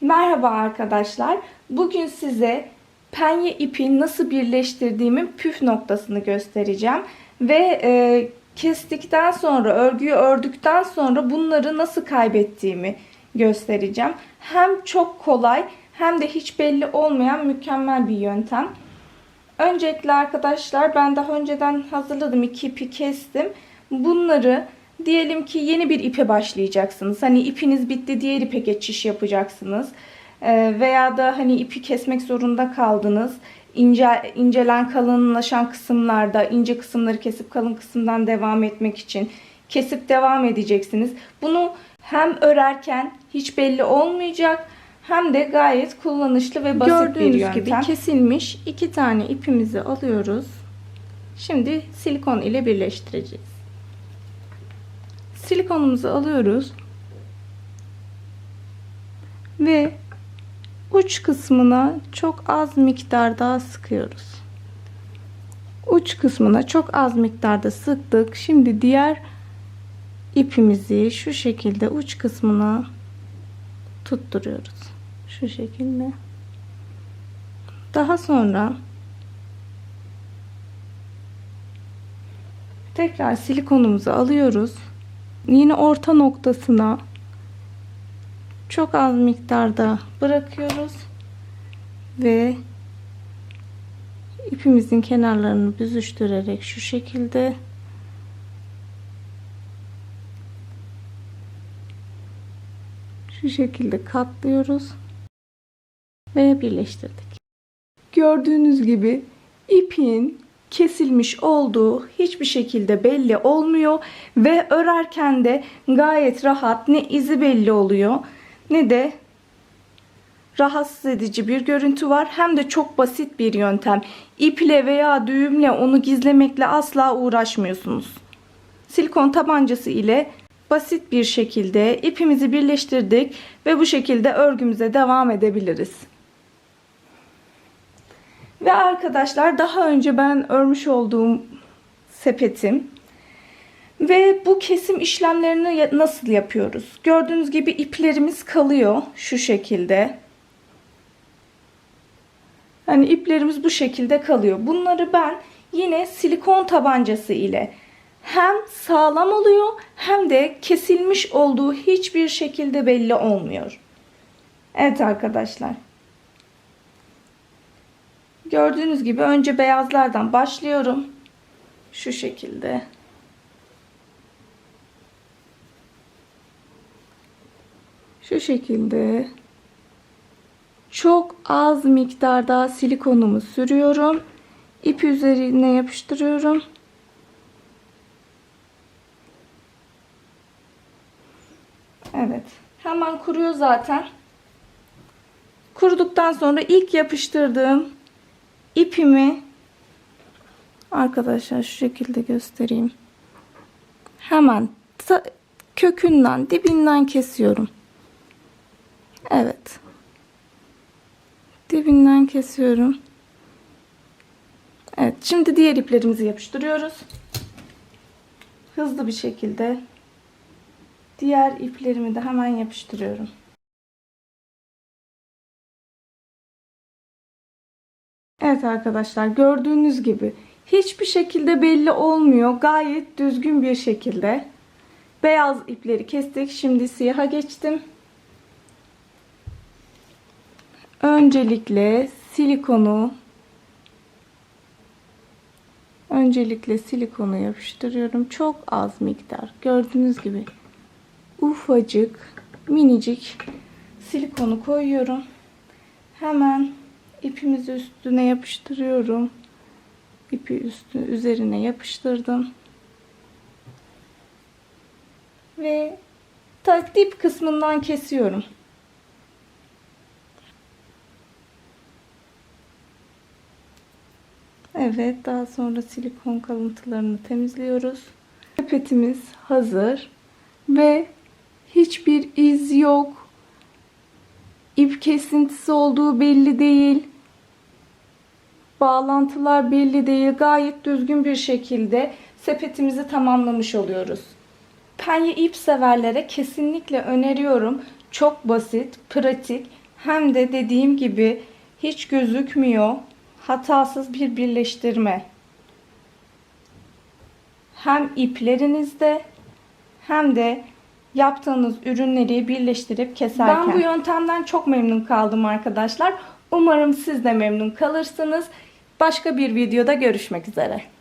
Merhaba arkadaşlar. Bugün size penye ipi nasıl birleştirdiğimin püf noktasını göstereceğim. Ve e, kestikten sonra, örgüyü ördükten sonra bunları nasıl kaybettiğimi göstereceğim. Hem çok kolay hem de hiç belli olmayan mükemmel bir yöntem. Öncelikle arkadaşlar ben daha önceden hazırladım. iki ipi kestim. Bunları diyelim ki yeni bir ipe başlayacaksınız. Hani ipiniz bitti diğer ipe geçiş yapacaksınız. Ee, veya da hani ipi kesmek zorunda kaldınız. İnce, incelen kalınlaşan kısımlarda ince kısımları kesip kalın kısımdan devam etmek için kesip devam edeceksiniz. Bunu hem örerken hiç belli olmayacak hem de gayet kullanışlı ve basit Gördüğünüz bir yöntem. gibi kesilmiş iki tane ipimizi alıyoruz. Şimdi silikon ile birleştireceğiz. Silikonumuzu alıyoruz. Ve uç kısmına çok az miktarda sıkıyoruz. Uç kısmına çok az miktarda sıktık. Şimdi diğer ipimizi şu şekilde uç kısmına tutturuyoruz. Şu şekilde. Daha sonra tekrar silikonumuzu alıyoruz. Yine orta noktasına çok az miktarda bırakıyoruz ve ipimizin kenarlarını büzüştürerek şu şekilde şu şekilde katlıyoruz ve birleştirdik. Gördüğünüz gibi ipin kesilmiş olduğu hiçbir şekilde belli olmuyor ve örerken de gayet rahat ne izi belli oluyor ne de rahatsız edici bir görüntü var hem de çok basit bir yöntem. İple veya düğümle onu gizlemekle asla uğraşmıyorsunuz. Silikon tabancası ile basit bir şekilde ipimizi birleştirdik ve bu şekilde örgümüze devam edebiliriz. Ve arkadaşlar daha önce ben örmüş olduğum sepetim ve bu kesim işlemlerini nasıl yapıyoruz? Gördüğünüz gibi iplerimiz kalıyor şu şekilde. Hani iplerimiz bu şekilde kalıyor. Bunları ben yine silikon tabancası ile hem sağlam oluyor hem de kesilmiş olduğu hiçbir şekilde belli olmuyor. Evet arkadaşlar. Gördüğünüz gibi önce beyazlardan başlıyorum. Şu şekilde. Şu şekilde çok az miktarda silikonumu sürüyorum. İp üzerine yapıştırıyorum. Evet. Hemen kuruyor zaten. Kuruduktan sonra ilk yapıştırdığım ipimi arkadaşlar şu şekilde göstereyim. Hemen kökünden, dibinden kesiyorum. Evet. Dibinden kesiyorum. Evet, şimdi diğer iplerimizi yapıştırıyoruz. Hızlı bir şekilde diğer iplerimi de hemen yapıştırıyorum. Evet arkadaşlar gördüğünüz gibi hiçbir şekilde belli olmuyor. Gayet düzgün bir şekilde. Beyaz ipleri kestik. Şimdi siyaha geçtim. Öncelikle silikonu öncelikle silikonu yapıştırıyorum. Çok az miktar. Gördüğünüz gibi ufacık minicik silikonu koyuyorum. Hemen ipimizi üstüne yapıştırıyorum. İpi üstü üzerine yapıştırdım. Ve ta dip kısmından kesiyorum. Evet, daha sonra silikon kalıntılarını temizliyoruz. Sepetimiz hazır ve hiçbir iz yok. İp kesintisi olduğu belli değil. Bağlantılar belli değil. Gayet düzgün bir şekilde sepetimizi tamamlamış oluyoruz. Penye ip severlere kesinlikle öneriyorum. Çok basit, pratik hem de dediğim gibi hiç gözükmüyor. Hatasız bir birleştirme. Hem iplerinizde hem de yaptığınız ürünleri birleştirip keserken. Ben bu yöntemden çok memnun kaldım arkadaşlar. Umarım siz de memnun kalırsınız. Başka bir videoda görüşmek üzere.